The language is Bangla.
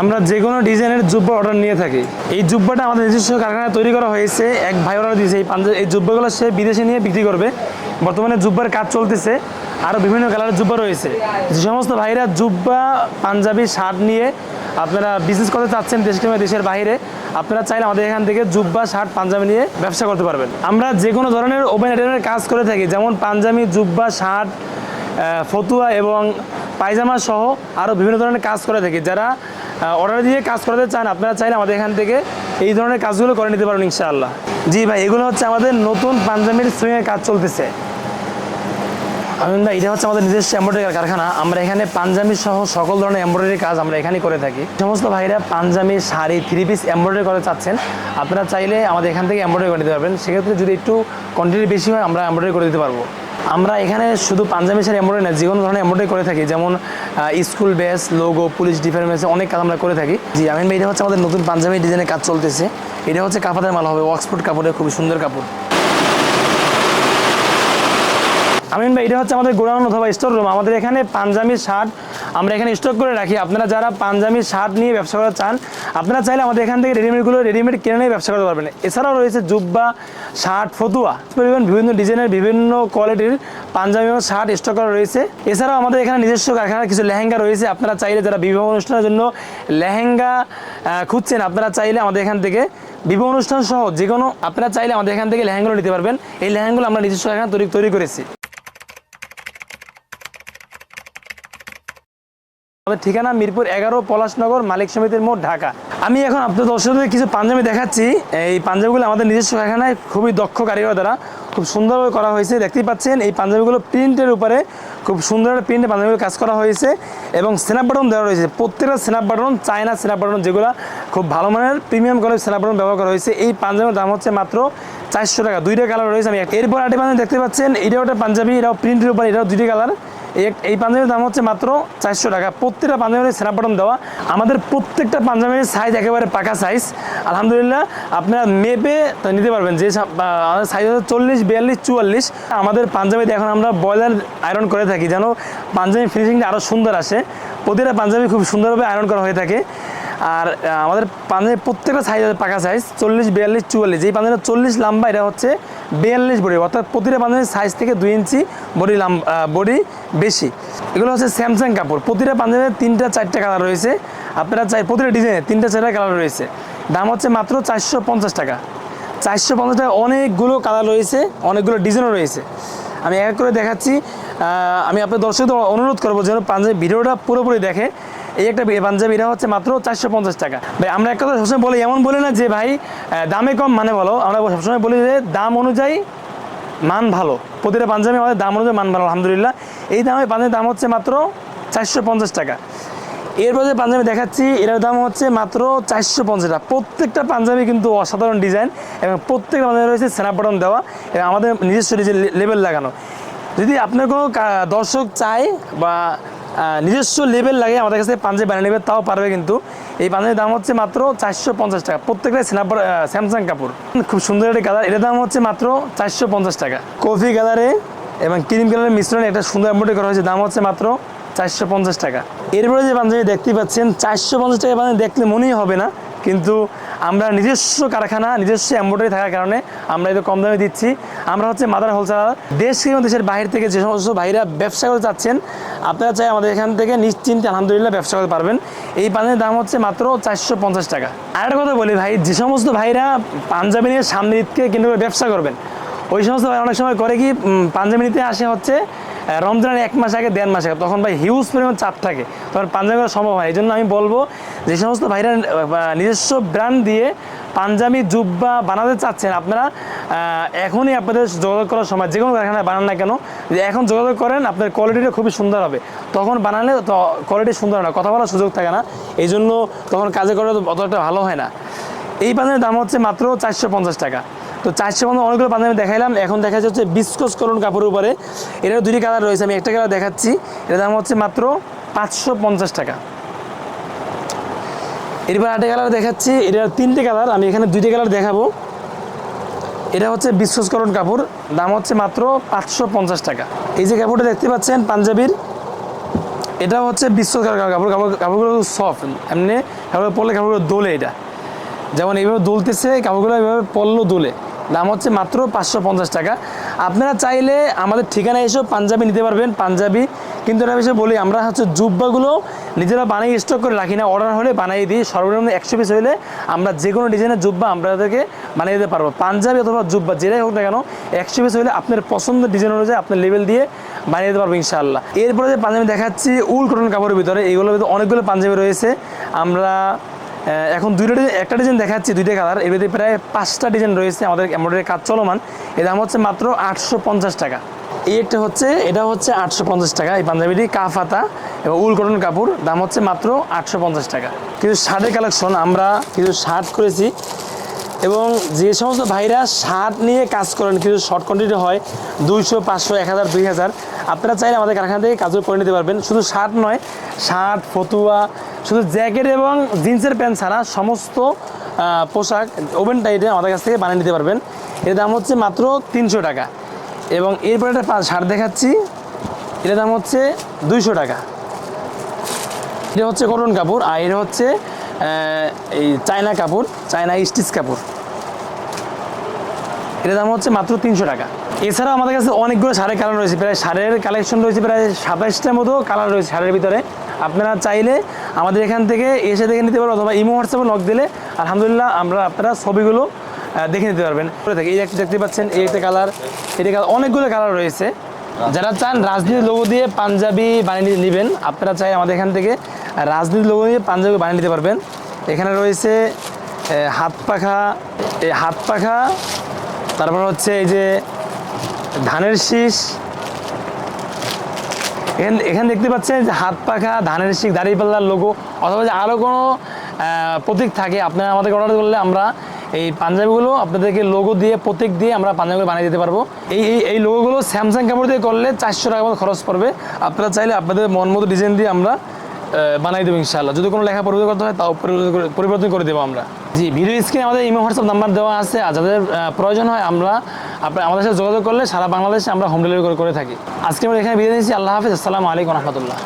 আমরা যে কোনো ডিজাইনের জুব্বা অর্ডার নিয়ে থাকি। এই জুব্বাটা আমাদের নিজস্ব কারখানায় তৈরি করা হয়েছে। এক ভাই অর্ডার দিয়েছে। এই পাঞ্জাব এই জুব্বাগুলো সে বিদেশে নিয়ে বিক্রি করবে। বর্তমানে জুব্বার কাজ চলতেছে। আরও বিভিন্ন কালারের জুব্বা রয়েছে। যে সমস্ত ভাইরা জুব্বা, পাঞ্জাবি, শার্ট নিয়ে আপনারা বিজনেস করতে চাচ্ছেন দেশ কিংবা দেশের বাইরে, আপনারা চাইলে আমাদের এখান থেকে জুব্বা, শার্ট, পাঞ্জাবি নিয়ে ব্যবসা করতে পারবেন। আমরা যে কোনো ধরনের ওপেন আইটেমের কাজ করে থাকি। যেমন পাঞ্জাবি, জুব্বা, শার্ট ফতুয়া এবং পায়জামা সহ আরও বিভিন্ন ধরনের কাজ করে থাকি। যারা অর্ডার দিয়ে কাজ করাতে চান, আপনারা চাইলে আমাদের এখান থেকে এই ধরনের কাজগুলো করে নিতে পারবেন ইনশাআল্লাহ। জি ভাই, এগুলো হচ্ছে আমাদের নতুন পাঞ্জাবির সুইংয়ের কাজ চলতেছে। আমিন ভাই, এটা হচ্ছে আমাদের নিজস্ব এমব্রয়ডারি কারখানা। আমরা এখানে পাঞ্জাবি সহ সকল ধরনের এমব্রয়ডারি কাজ আমরা এখানেই করে থাকি। সমস্ত ভাইরা Punjabi, sari three piece embroidery করে চাচ্ছেন, আপনারা চাইলে আমাদের এখান থেকে এমব্রয়ডারি করে দিতে পারবেন। সেক্ষেত্রে যদি একটু কোয়ান্টিটি বেশি হয়, আমরা এমব্রয়ডারি করে দিতে পারব। আমরা এখানে শুধু পাঞ্জাবি শাড়ি এমব্রয়ডারি না যে কোনো ধরনের এমব্রয়ডারি করে থাকি। যেমন school base logo police difference অনেক কাজ আমরা করে থাকি। জি, আমিন ভাই, এটা হচ্ছে আমাদের নতুন পাঞ্জাবি ডিজাইনের কাজ চলতেছে। এটা হচ্ছে কাপড়ের মাল হবে অক্সফোর্ড কাপড়ের, খুবই সুন্দর কাপড়। আমিন ভাই, এটা হচ্ছে আমাদের গোডাউন অথবা স্টোর রুম আমাদের এখানে পাঞ্জাবি শার্ট আমরা এখানে স্টক করে রাখি। আপনারা যারা পাঞ্জাবি শার্ট নিয়ে ব্যবসা করতে চান, আপনারা চাইলে আমাদের এখান থেকে রেডিমেডগুলো রেডিমেড কিনে নিয়ে ব্যবসা করতে পারবেন। এছাড়াও রয়েছে জুব্বা শার্ট ফতুয়া। বিভিন্ন ডিজাইনের বিভিন্ন কোয়ালিটির পাঞ্জাবি এবং শার্ট স্টক করা রয়েছে। এছাড়াও আমাদের এখানে নিজস্ব কারখানার কিছু লেহেঙ্গা রয়েছে। আপনারা চাইলে যারা বিবাহ অনুষ্ঠানের জন্য লেহেঙ্গা খুঁজছেন, আপনারা চাইলে আমাদের এখান থেকে বিবাহ অনুষ্ঠান সহ যে কোনো আপনারা চাইলে আমাদের এখান থেকে লেহেঙ্গাগুলো নিতে পারবেন। এই লেহেঙ্গাগুলো আমরা নিজস্ব কারখানা তৈরি তৈরি করেছি। আমাদের ঠিকানা মিরপুর এগারো পলাশনগর, মালিক সমিতির মোড়, ঢাকা। আমি এখন আপনাদের দর্শকদের কিছু পাঞ্জাবি দেখাচ্ছি। এই পাঞ্জাবিগুলো আমাদের নিজস্ব কারখানায় খুবই দক্ষ কারিগর দ্বারা খুব সুন্দরভাবে করা হয়েছে। দেখতেই পাচ্ছেন, এই পাঞ্জাবিগুলো প্রিন্টের উপরে খুব সুন্দর একটা প্রিন্টে পাঞ্জাবিগুলো কাজ করা হয়েছে এবং স্ন্যাপ বাটন দেওয়া রয়েছে। প্রত্যেকটা snap button China snap button যেগুলো খুব ভালো মানের প্রিমিয়াম কোয়ালিটির স্ন্যাপ বাটন ব্যবহার করা হয়েছে। এই পাঞ্জাবির দাম হচ্ছে মাত্র চারশো টাকা, দুইটা কালার রয়েছে। আমি এরপর আরেকটি পাঞ্জাবি দেখতে পাচ্ছেন, এটাও একটা পাঞ্জাবি, এটাও প্রিন্টের উপরে, এটাও দুইটা কালার এই পাঞ্জাবির দাম হচ্ছে মাত্র চারশো টাকা। প্রত্যেকটা পাঞ্জাবির স্ন্যাপ দেওয়া। আমাদের প্রত্যেকটা পাঞ্জাবির সাইজ একেবারে পাকা সাইজ আলহামদুলিল্লাহ, আপনারা মেপে নিতে পারবেন যে সাইজ হচ্ছে চল্লিশ, বিয়াল্লিশ, চুয়াল্লিশ। আমাদের পাঞ্জাবিতে এখন আমরা ব্রয়লার আয়রন করে থাকি, যেন পাঞ্জাবি ফিনিশিংটা আরও সুন্দর আসে। প্রতিটা পাঞ্জাবি খুব সুন্দরভাবে আয়রন করা হয়ে থাকে। আর আমাদের পাঞ্জাবি প্রত্যেকটা সাইজ আছে, পাকা সাইজ চল্লিশ, বিয়াল্লিশ, চুয়াল্লিশ। এই পাঞ্জাবিটা চল্লিশ লম্বা, এটা হচ্ছে বিয়াল্লিশ বডি অর্থাৎ প্রতিটা পাঞ্জাবির সাইজ থেকে দুই ইঞ্চি বডি লাম্বা বডি বেশি। এগুলো হচ্ছে স্যামসাং কাপড়। প্রতিটা পাঞ্জাবির তিনটা, চারটা কালার রয়েছে। আপনারা চাই, প্রতিটা ডিজাইনে তিনটা, চারটা কালার রয়েছে। দাম হচ্ছে মাত্র চারশো পঞ্চাশ টাকা। চারশো পঞ্চাশ টাকা অনেকগুলো কালার রয়েছে, অনেকগুলো ডিজাইনও রয়েছে। আমি এক করে দেখাচ্ছি। আমি আপনার দর্শকদের অনুরোধ করব যেন পাঞ্জাবি ভিডিওটা পুরোপুরি দেখে এই একটা বি- পাঞ্জাবি, এটা হচ্ছে মাত্র চারশো পঞ্চাশ টাকা। ভাই, আমরা এক কথা সবসময় বলি, এমন বলি না যে, ভাই দামে কম মানে বলো আমরা সবসময় বলি যে, দাম অনুযায়ী মান ভালো। প্রতিটা পাঞ্জাবি আমাদের দাম অনুযায়ী মান ভালো, আলহামদুলিল্লাহ। এই দামে পাঞ্জাবির দাম হচ্ছে মাত্র চারশো পঞ্চাশ টাকা। এরপর যে পাঞ্জাবি দেখাচ্ছি, এটার দাম হচ্ছে মাত্র চারশো পঞ্চাশ টাকা। প্রত্যেকটা পাঞ্জাবি কিন্তু অসাধারণ ডিজাইন এবং প্রত্যেকটা পাঞ্জাবি রয়েছে স্ন্যাপ বাটন দেওয়া এবং আমাদের নিজস্ব ডিজাইন লেবেল লাগানো। যদি আপনার কোনো দর্শক চায় বা নিজস্ব লেভেল লাগে, আমাদের কাছে পাঞ্জাবি বানিয়ে নেবে, তাও পারবে কিন্তু। এই পাঞ্জাবির দাম হচ্ছে মাত্র চারশো পঞ্চাশ টাকা। প্রত্যেকটাই স্ন্যাপার স্যামসাং কাপড়। খুব সুন্দর একটা কালার এটার দাম হচ্ছে মাত্র চারশো পঞ্চাশ টাকা। কফি কালারে এবং ক্রিম কালারের মিশ্রণে একটা সুন্দর এমব্রয়ডারি করা হয়েছে। দাম হচ্ছে মাত্র চারশো পঞ্চাশ টাকা। এরপরে যে পাঞ্জাবি দেখতে পাচ্ছেন, চারশো পঞ্চাশ টাকা পাঞ্জাবি দেখলে মনেই হবে না। কিন্তু আমরা নিজস্ব কারখানা, নিজস্ব এম্ব্রয়ডারি থাকার কারণে আমরা এত কম দামে দিচ্ছি। আমরা হচ্ছে মাদার হোলসেলার দেশ এবং দেশের বাইরে থেকে যে সমস্ত ভাইরা ব্যবসা করতে চাচ্ছেন, আপনারা চাই আমাদের এখান থেকে নিশ্চিন্তে আলহামদুলিল্লাহ ব্যবসা করতে পারবেন। এই পাঞ্জাবির দাম হচ্ছে মাত্র চারশো পঞ্চাশ টাকা। আর একটা কথা বলি ভাই, যে সমস্ত ভাইরা পাঞ্জাবি নিয়ে সামনে ঈদকে কেন্দ্র ব্যবসা করবেন, ওই সমস্ত ভাই অনেক সময় করে কি পাঞ্জাবি নিতে আসে হচ্ছে রমজানের এক মাস আগে, দেড় মাস আগে। তখন ভাই হিউজ পরিমাণ চাপ থাকে। তখন পাঞ্জাবি করা সম্ভব হয় এই জন্য আমি বলব, যে সমস্ত ভাইরা নিজস্ব ব্র্যান্ড দিয়ে পাঞ্জাবি, জুব্বা বানাতে চাচ্ছেন, আপনারা এখনই আপনাদের যোগাযোগ করার সময় যে কোনো কারখানায় বানান না কেন, যে এখন যোগাযোগ করেন আপনার কোয়ালিটিটা খুবই সুন্দর হবে। তখন বানালে তো কোয়ালিটি সুন্দর না। কথা বলার সুযোগ থাকে না। এই জন্য তখন কাজে করা অতটা ভালো হয় না। এই পাঞ্জাবির দাম হচ্ছে মাত্র চারশো পঞ্চাশ টাকা। তো চারশো পঞ্চাশ অনেকগুলো পাঞ্জাবি দেখাইলাম। এখন দেখা যাচ্ছে বিস্কস করুন কাপড়ের উপরে। এটার দুটি কালার রয়েছে, আমি একটা কালার দেখাচ্ছি। এটার দাম হচ্ছে মাত্র পাঁচশো পঞ্চাশ টাকা। এরপর আটটা কালার দেখাচ্ছি, এটার তিনটে কালার, আমি এখানে দুইটি কালার দেখাবো। এটা হচ্ছে বিশ্বসকরণ কাপড়, দাম হচ্ছে মাত্র পাঁচশো পঞ্চাশ টাকা। এই যে কাপড়টা দেখতে পাচ্ছেন, পাঞ্জাবির এটা হচ্ছে বিশ্বকার কাপড় কাপড় কাপড়গুলো সফট এমনি কাপড় পরলে কাপড়গুলো দোলে এটা। যেমন এইভাবে দুলতেছে, কাপড়গুলো এইভাবে পরলো দুলে। দাম হচ্ছে মাত্র পাঁচশো পঞ্চাশ টাকা। আপনারা চাইলে আমাদের ঠিকানায় এসেও পাঞ্জাবি নিতে পারবেন, পাঞ্জাবি। কিন্তু এটা বিষয়ে বলি, আমরা হচ্ছে জুব্বাগুলো নিজেরা বানিয়ে স্টক করে রাখি না। অর্ডার হলে বানিয়ে দিই, সর্বনিম্ন একশো পিস হলে আমরা যে কোনো ডিজাইনের জুব্বা আমরা আপনাদেরকে বানিয়ে দিতে পারব। পাঞ্জাবি অথবা জুব্বা, যেটাই হোক না কেন, একশো পিস হলে আপনার পছন্দের ডিজাইন অনুযায়ী আপনার লেভেল দিয়ে বানিয়ে দিতে পারব ইনশাআল্লাহ। এরপরে যে পাঞ্জাবি দেখাচ্ছি, উল কটন কাপড়ের ভিতরে এইগুলোর ভিতরে অনেকগুলো পাঞ্জাবি রয়েছে। আমরা এখন দুইটা ডিজাইন একটা ডিজাইন দেখাচ্ছি, দুইটা কালার। এর প্রায় পাঁচটা ডিজাইন রয়েছে আমাদের এমব্রয়ডারি কাজ চলমান। এর দাম হচ্ছে মাত্র আটশো পঞ্চাশ টাকা। এই একটা হচ্ছে, এটা হচ্ছে আটশো পঞ্চাশ টাকা। এই পাঞ্জাবিটি কাফাতা এবং উল কটন কাপড়। দাম হচ্ছে মাত্র আটশো পঞ্চাশ টাকা। কিন্তু শার্টের কালেকশন, আমরা কিছু শার্ট করেছি। এবং যে সমস্ত ভাইরা শার্ট নিয়ে কাজ করেন, কিছু শর্ট কোয়ান্টিটি হয়, দুইশো, পাঁচশো, এক হাজার, দুই হাজার, আপনারা চাইলে আমাদের কারখানা থেকে কাজও করে নিতে পারবেন। শুধু শার্ট নয় শার্ট ফতুয়া, শুধু জ্যাকেট এবং জিন্সের প্যান্ট ছাড়া সমস্ত পোশাক ওভেন টাইটে আমাদের কাছ থেকে বানিয়ে নিতে পারবেন। এর দাম হচ্ছে মাত্র তিনশো টাকা। এবং এরপরে একটা শার্ট দেখাচ্ছি। এটার দাম হচ্ছে দুইশো টাকা। এটা হচ্ছে কটন কাপড়, আর এটা হচ্ছে এই চায়না কাপড়, চায়না স্টিচ কাপড়। এটার দাম হচ্ছে মাত্র তিনশো টাকা। এছাড়াও আমাদের কাছে অনেকগুলো শাড়ির কালার রয়েছে, প্রায় শাড়ির কালেকশন রয়েছে, প্রায় সাতাশটার মতো কালার রয়েছে শাড়ির ভিতরে। আপনারা চাইলে আমাদের এখান থেকে এসে দেখে নিতে পারবেন অথবা ইমো হোয়াটসঅ্যাপে লক দিলে আলহামদুলিল্লাহ আমরা আপনারা ছবিগুলো দেখে নিতে পারবেন। থাকি এই একটা দেখতে পাচ্ছেন, এই একটা কালার এটা কালার অনেকগুলো কালার রয়েছে। যারা চান রাজনীতির লোগো দিয়ে পাঞ্জাবি বানিয়ে নেবেন, আপনারা চাই আমাদের এখান থেকে রাজনীতির লোগো দিয়ে পাঞ্জাবি বানিয়ে নিতে পারবেন। এখানে রয়েছে হাত পাখা এই হাত পাখা, তারপর হচ্ছে এই যে ধানের শীষ। এখানে এখানে দেখতে পাচ্ছেন যে হাত পাখা, ধানের শীষ দাঁড়িপাল্লার লোগো, অথবা যে আরও কোনো প্রতীক থাকে, আপনারা আমাদেরকে অর্ডার করলে আমরা এই পাঞ্জাবিগুলো আপনাদেরকে লোগো দিয়ে, প্রতীক দিয়ে আমরা পাঞ্জাবিগুলো বানিয়ে দিতে পারব। এই এই এই লোগোগুলো স্যামসাং কাপড় দিয়ে করলে চারশো টাকা মতো খরচ পড়বে। আপনারা চাইলে আপনাদের মন মতো ডিজাইন দিয়ে আমরা বানাই দেবো ইনশাআল্লাহ। যদি কোনো লেখা পরিবর্তন করতে হয়, তাও পরিবর্তন করে- দেবো আমরা। জি, ভিডিও স্ক্রিনে আমাদের ইমো হোয়াটসঅ্যাপ নাম্বার দেওয়া আছে। আর যাদের প্রয়োজন হয়, আমরা আপনার আমাদের সাথে যোগাযোগ করলে সারা বাংলাদেশে আমরা হোম ডেলিভারি করে করে থাকি। আজকে আমরা এখানে বিদায় নিচ্ছি আল্লাহ হাফিজ। আসসালামু আলাইকুম রহমতুল্লাহ।